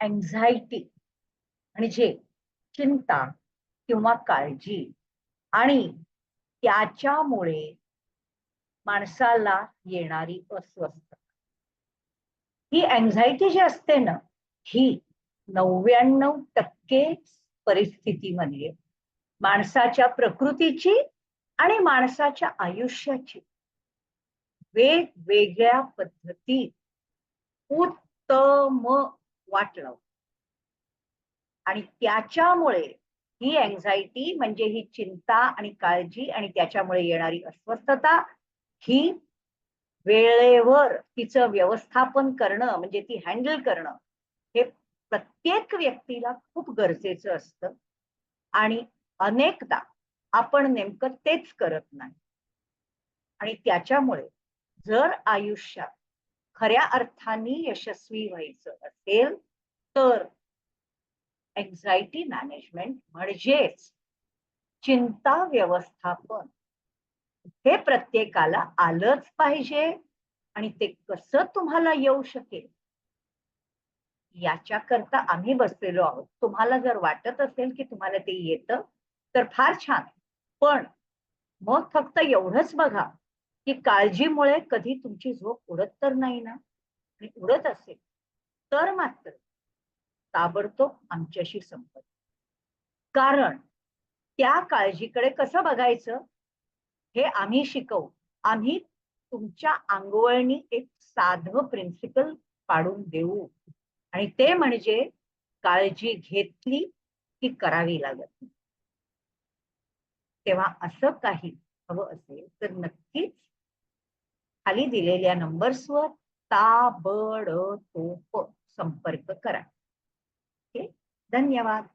Anxiety म्हणजे चिंता किंवा काळजी आणि त्याच्यामुळे माणसाला येणारी अस्वस्थता. ही अँझायटी जी असते ना ही नव्याण्णव टक्के परिस्थितीमध्ये माणसाच्या प्रकृतीची आणि माणसाच्या आयुष्याची वेगवेगळ्या पद्धतीत उत्तम वाट आणि त्याच्यामुळे ही अँझायटी म्हणजे ही चिंता आणि काळजी आणि त्याच्यामुळे येणारी अस्वस्थता ही वेळेवर तिचं व्यवस्थापन करणं म्हणजे ती हँडल करणं हे प्रत्येक व्यक्तीला खूप गरजेचं असतं. आणि अनेकदा आपण नेमकं तेच करत नाही. आणि त्याच्यामुळे जर आयुष्यात खऱ्या अर्थाने यशस्वी व्हायचं असेल तर एन्झायटी मॅनेजमेंट म्हणजेच चिंता व्यवस्थापन. हे प्रत्येकाला आलंच पाहिजे आणि ते कसं तुम्हाला येऊ शकेल? याच्याकरता आम्ही बसलेलो आहोत. तुम्हाला जर वाटत असेल की तुम्हाला ते येतं तर फार छान. पण मग फक्त एवढंच बघा की काळजीमुळे कधी तुमची झोप उडत तर नाही ना? आणि उडत असेल तर मात्र ताबडतोब आमच्याशी संपर्क. कारण त्या काळजीकडे कसं बघायचं? हे आम्ही शिकवू. आम्ही तुमच्या अंगवळणी एक साधं प्रिन्सिपल पाडून देऊ. आणि ते म्हणजे काळजी घेतली की करावी लागत नाही. तेव्हा असं काही हवं असेल तर नक्कीच खाली दिलेल्या नंबर्सवर ताबडतोब संपर्क करा. ओके. धन्यवाद.